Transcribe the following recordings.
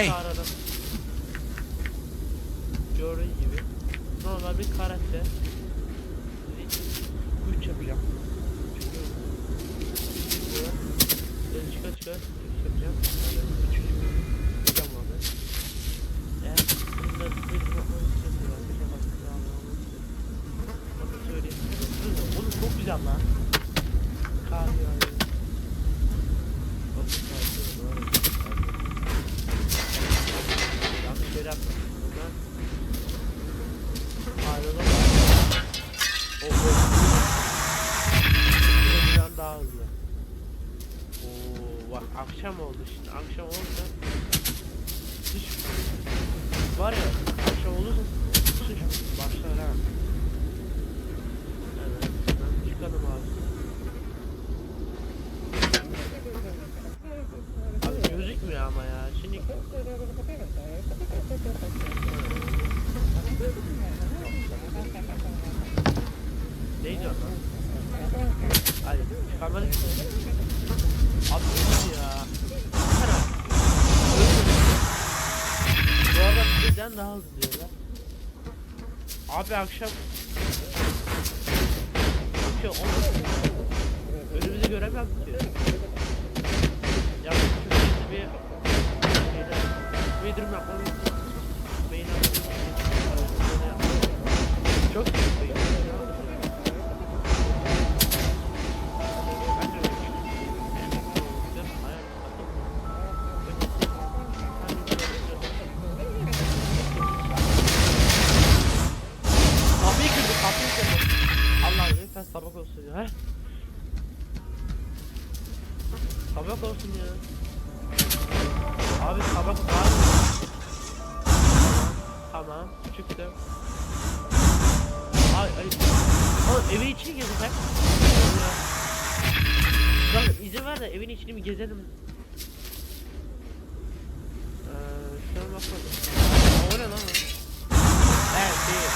Hey. Hayır, çıkarmadık ki. Abi ne ya? Çıkar abi. Bu arada bizden daha hızlı diyorlar. Abi akşam... Akşam olmasın. Önümüzü göremem ki. Ya bir bir şeyden bir durum yapmamız Beyin Çok sıkıntı. Gezelim. Eee şuna bakmadım. Aa, o ne lan o? Evet değil.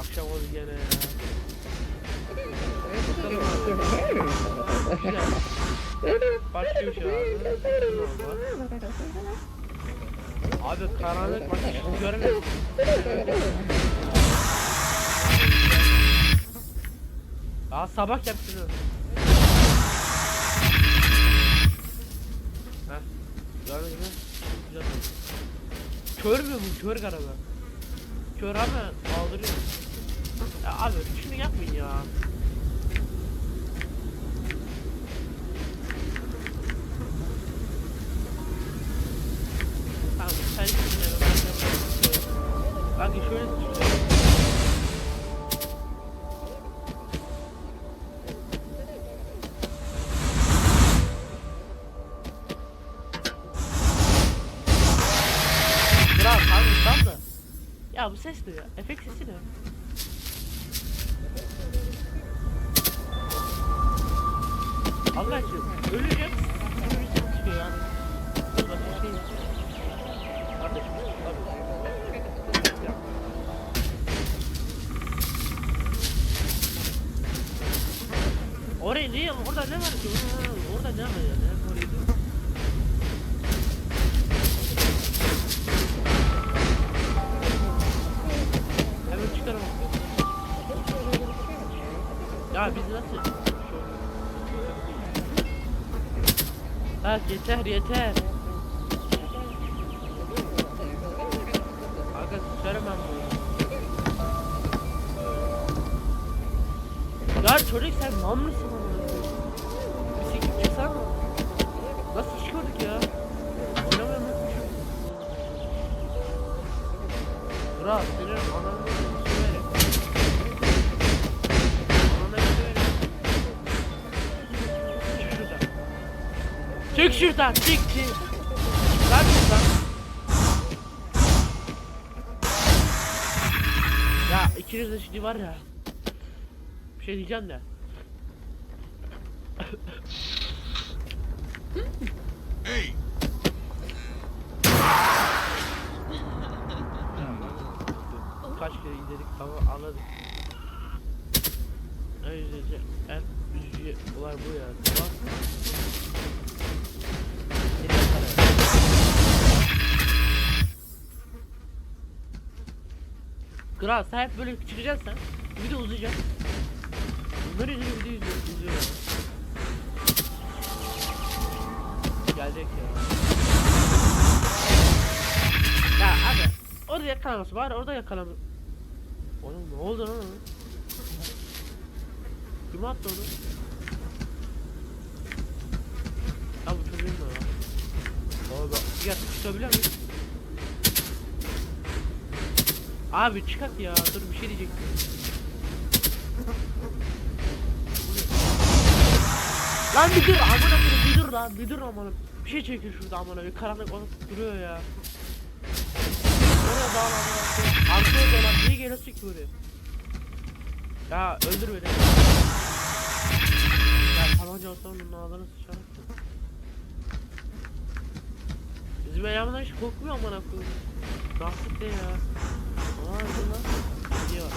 Akşam oldu gene ya. Bakalım abi. Güzel. Başlıyor şu an. Abi karanlık bak hiç göremiyorum. Daha sabah yaptırıyorum. Gördün mü? Güzel. Kör mü bu? Kör galiba. Kör ama kaldırıyor. Ya abi şunu yapmayın ya. Ses ya? Efekt sesi ne? Allah aşkına öleceğim. Öleceğim çıkıyor yani. Oraya niye? Orada ne var ki? Orada ne var ya? Yeter yeter. Şuradan çık çık. Lan şuradan. Ya ikiniz de şimdi var ya. Bir şey diyeceğim de. Hey. Kaç kere izledik ama anladık ayrıca en üzücü olay bu ya. Kral sen hep böyle çıkacaksın sen. Bir de uzayacak. Bunları izliyor bir de izliyor. izliyor. Gelecek ya. Ya abi orada yakalaması var orada yakalaması. Oğlum ne oldu lan? Kim attı onu? Ya bu çocuğun ne lan? Abi bak bir yatıp çıkabiliyor muyum? Abi çıkart ya dur bir şey diyecektim. Lan bir dur amına koyayım bir dur lan bir dur amına. Bir şey çekiyor şurada amına bir karanlık olup duruyor ya. Oraya bağlı amına. Arkaya dolan niye geliyorsun ki buraya? Ya öldür beni. Ya tabanca olsa onun ağzını sıçarım. Bizim elemanlar hiç korkmuyor amına koyayım. Rahatsız ya. Aa lan. Gidiyor.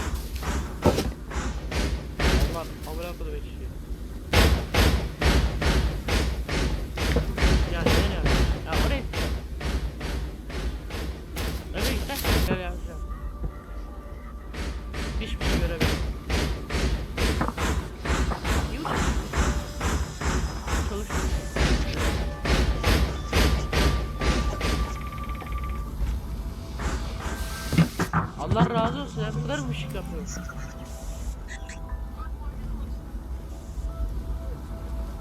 Ya. Bu kadar mı ışık yapıyor?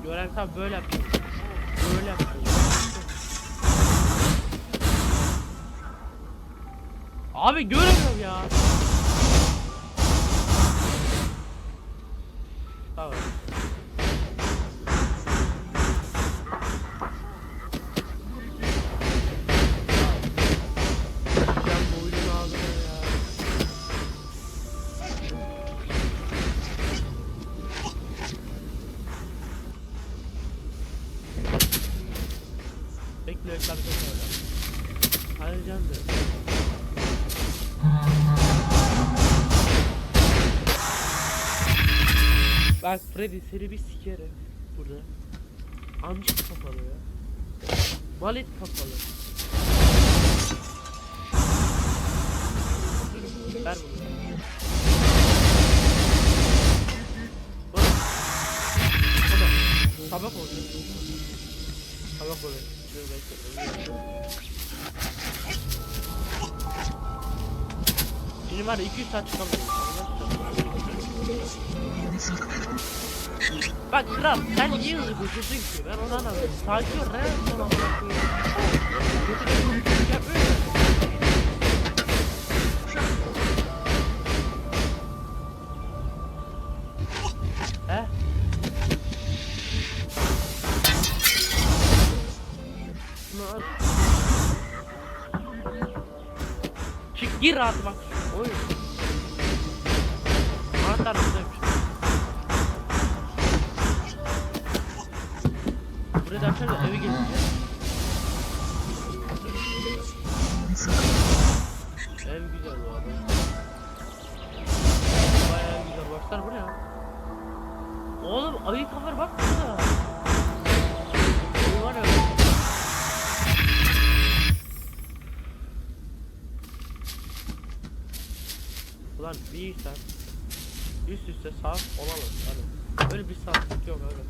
Gören tabi böyle yapıyor. Böyle yapıyor. Abi göremiyorum ya. Bak Freddy seni bir sikerim burada. Amcık kafalı ya. Malet kafalı. Ver bunu. Tabak olacak. Tabak olacak. Şimdi var ya 200 saat çıkamıyorum. Bak kral sen niye hızlı koşuyorsun ki? Ben onu anlamadım. Sakin ol ne son amına koyayım. Kötü de bir yapmıyor ya. He? Şunu al. Çık gir rahat bak. Ayı kafar bak burada. Ayı var ya. Ulan bir insan üst üste sağ olamaz. Hani öyle bir sağlık yok abi.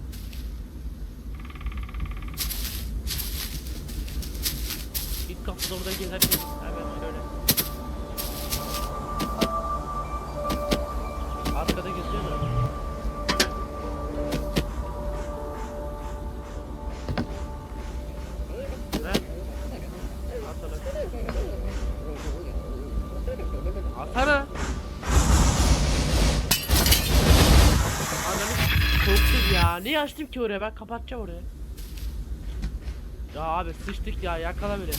İlk kapıda burada gezerken hemen şöyle. Arkada geziyor da. Atsana. Ananı korktum ya. Niye açtım ki oraya? Ben kapatacağım oraya. Ya abi sıçtık ya. Yakala beni.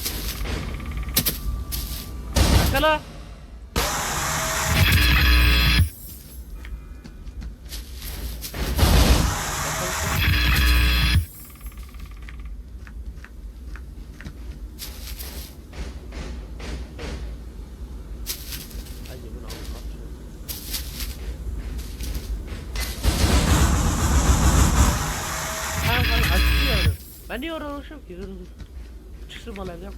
Yakala. Açıyorum. Ben niye yorulmuşum ki? Çıksın bana evden.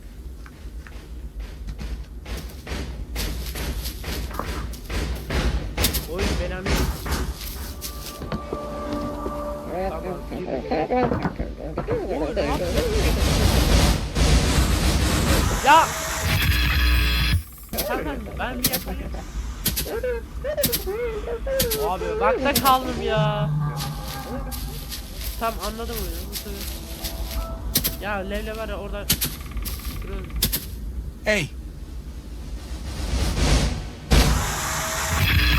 Oyun ben anlıyorum. Tamam. Oğlum ne Ya! Tamam ben bir yapayım. Abi bakta kaldım ya. Tam anladım oyunu. Bu sefer. Ya Levle var ya orada. Hey,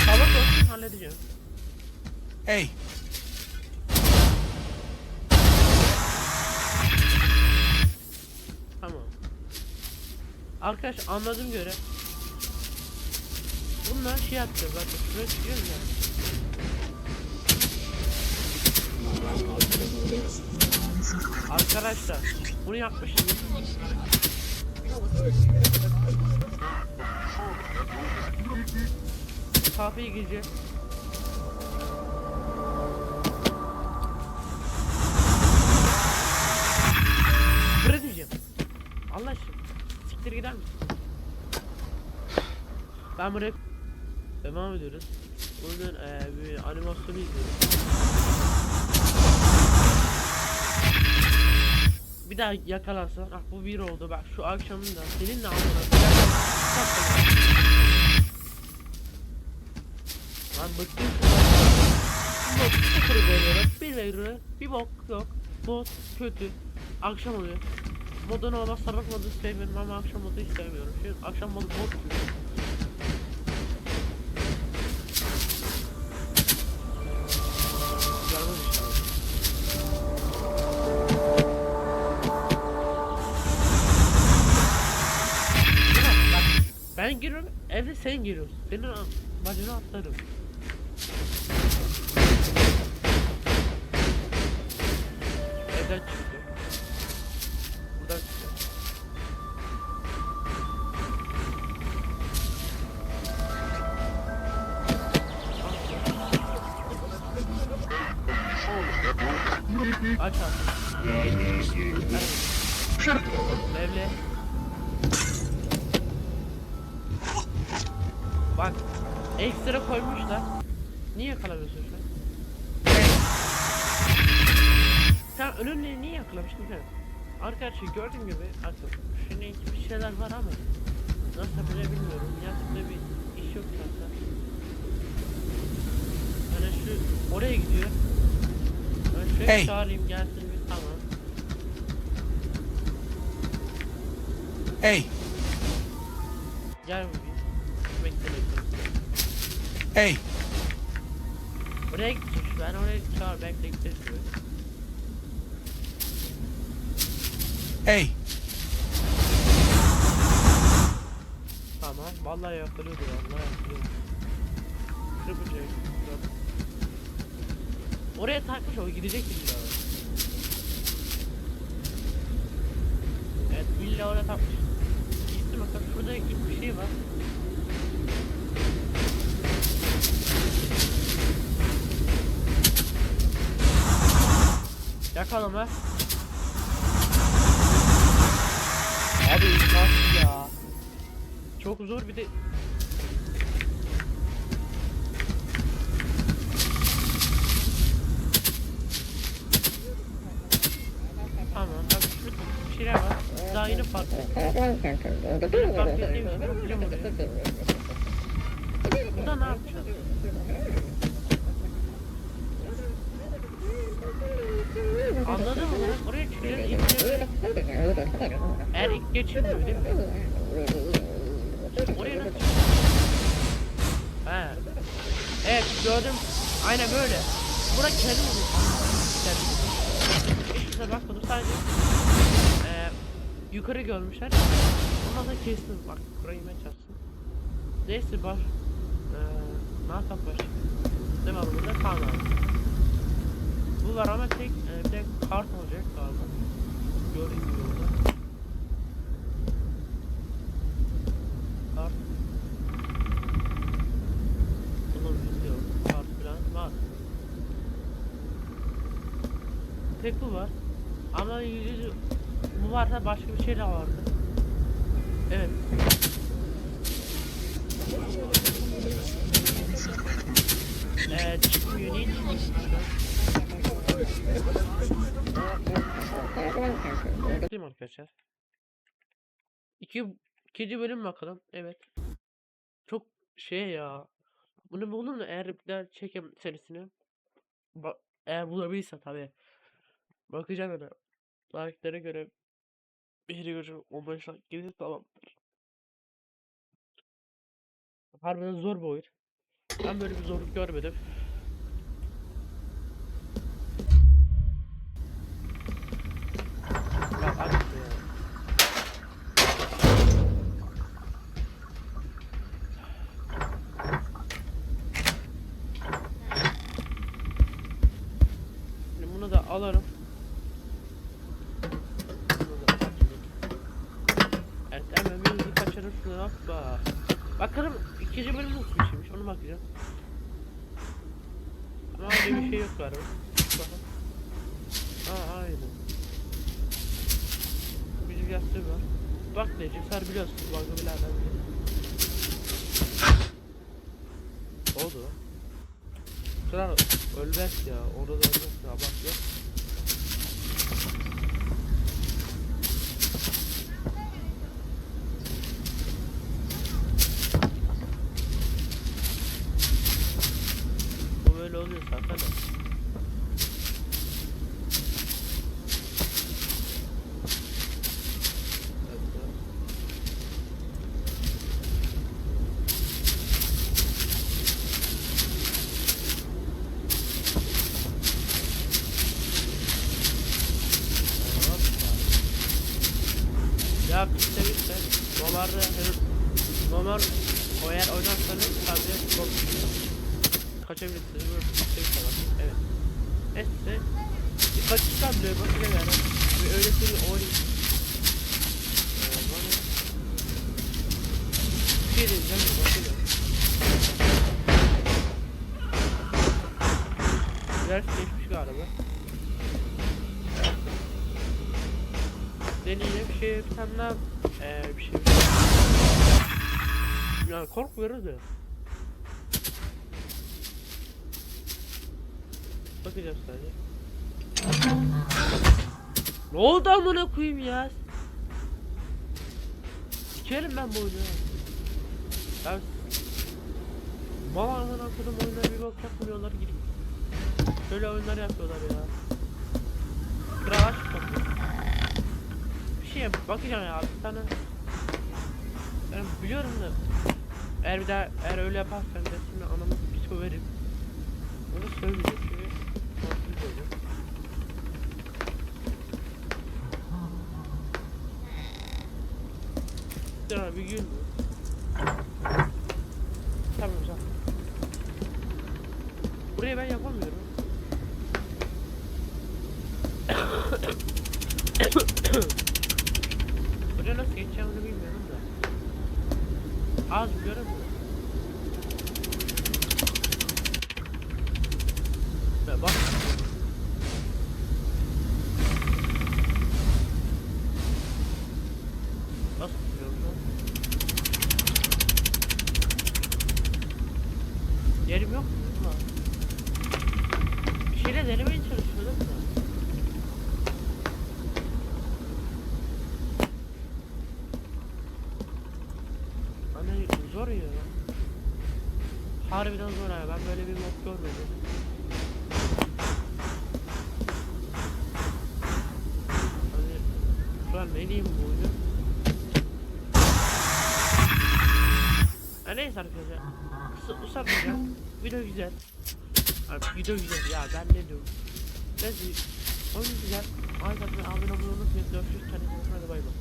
Sabah olsun halledeceğim. hey, Tamam. Arkadaş anladığım göre Bunlar şey yapacağız bakın şuraya çıkıyoruz ya Arkadaşlar bunu yapmıştım Kahveye gireceğiz Buraya Allah aşkına siktir gider misin? Ben buraya devam ediyoruz. Bunun eee bir animasyonu izliyoruz. Bir daha yakalarsa, ah bu bir oldu bak şu akşamın da seninle amına Lan bıktım. Bot sıfır veriyorum, bir veriyorum, bir bok yok. Bot kötü. Akşam oluyor. Modu normal sabah modu sevmiyorum ama akşam modu hiç sevmiyorum. Şu akşam modu bot gibi. Sen giriyorsun. Senin a- bacını atlarım. Evden çıktı. Buradan çıktı. Aç abi. Levle. Bak. Ekstra koymuşlar. Niye yakalamıyorsun şu an? Sen önünü niye yakalamıştın sen? Arkadaşlar gördüğüm gibi artık şunun gibi şeyler var ama nasıl bile bilmiyorum. Yazıkta bir iş yok zaten. Hani şu oraya gidiyor. Ben şöyle Hey. çağırayım gelsin bir tamam. hey, Gel bakayım. Bekle bekle. hey, Oraya gidecek. Ben oraya çağır bekle diyor. hey, Tamam. Vallahi yakalıyordu. Vallahi yakalıyordu. Kırpacak. Oraya takmış o gidecek illa. Evet illa oraya takmış. Gitti bakalım şurada bir şey var. Yakalama. Abi imkansız ya. Çok zor bir de Tamam bak şurada bir şeyler var. Daha yeni fark ettim. Fark ettiğim için yapacağım oraya. Burada ne yapacağız? Anladın mı? Oraya çıkacağız. Eğer ilk geçilmiyor değil mi? Oraya nasıl He. Evet gördüm. Aynen böyle. Bura kendi? Kendi. Hiçbir şey bakmadım sadece. Eee yukarı görmüşler. Ondan sonra kestim. Bak burayı ben çarpsın. Neyse baş. Eee ne yapalım baş? Devamında kan abi. Bu var ama tek e, bir de kart olacak galiba. Gördüğün gibi orada. Kart. Bunu bilmiyorum. Kart falan var. Tek bu var. Ama yüzü bu varsa başka bir şey de vardı. Evet. Eee çıkmıyor niye Mi arkadaşlar? İki, ikinci bölüm bakalım. Evet. Çok şey ya. Bunu buldum da eğer bir daha çekem serisini. Ba eğer bulabilirse tabi. Bakacağım öyle. Tarihlere göre bir göre 15 dakika gelirse tamamdır. Harbiden zor bir oyun. Ben böyle bir zorluk görmedim. Alırım. Evet hemen bir hızlı kaçırıp şunu hoppa. Bakalım ikinci bölüm nasıl bir şeymiş onu bakacağım. Ama öyle bir şey yok galiba. Aa aynen. Bizim yastığı var. Bak Necip sen biliyorsun bilerden biri. Oldu. Sıra ölmez ya. Orada da ölmez ya. Bak ya. Bu böyle oluyor zaten. de. Evet, evet. Ya bitti bitti. Normalde her normal o eğer oynarsanız tabii çok kaçabilirsiniz. Böyle bir şey var. Evet. Neyse. Bir kaçıştan bile bakacağım yani. Bir öyle bir oynayayım. Ee. Bir şey diyeceğim bakacağım. Ders geçmiş galiba. Deneyim bir şey daha ee, bir şey. Yani korkmuyoruz da. Bakacağız sadece. Ne oldu amına koyayım ya? Sikerim ben bu oyunu. ya. Ben Mal amına koydum oyunlara bir bak yapmıyorlar gidip. Şöyle oyunlar yapıyorlar ya. Kıraç topluyor. Bir şeye bakacağım ya bir tane. Ben biliyorum da. Eğer bir daha eğer öyle yaparsan da şimdi anamı psiko veririm. Onu söyleyeceğim bir gün mü? Tamam tamam. Burayı ben yapamıyorum. Buraya nasıl geçeceğimi bilmiyorum da. Az biliyorum da. Ya bak. Nasıl tutuyorum lan? Yerim yok mu? Bir şeyle denemeye çalışıyordum. Hani zor ya. Harbiden zor ya. Ben böyle bir mod görmedim. Hani an ne diyeyim bu oyunu? Ha, neyse arkadaşlar. Kısa uzatmayacağım. Video güzel. Abi, video güzel ya ben ne diyorum. Neyse oyun güzel. Ayrıca abone olmayı unutmayın. Görüşürüz. Kendinize iyi bakın. Hadi bay bay.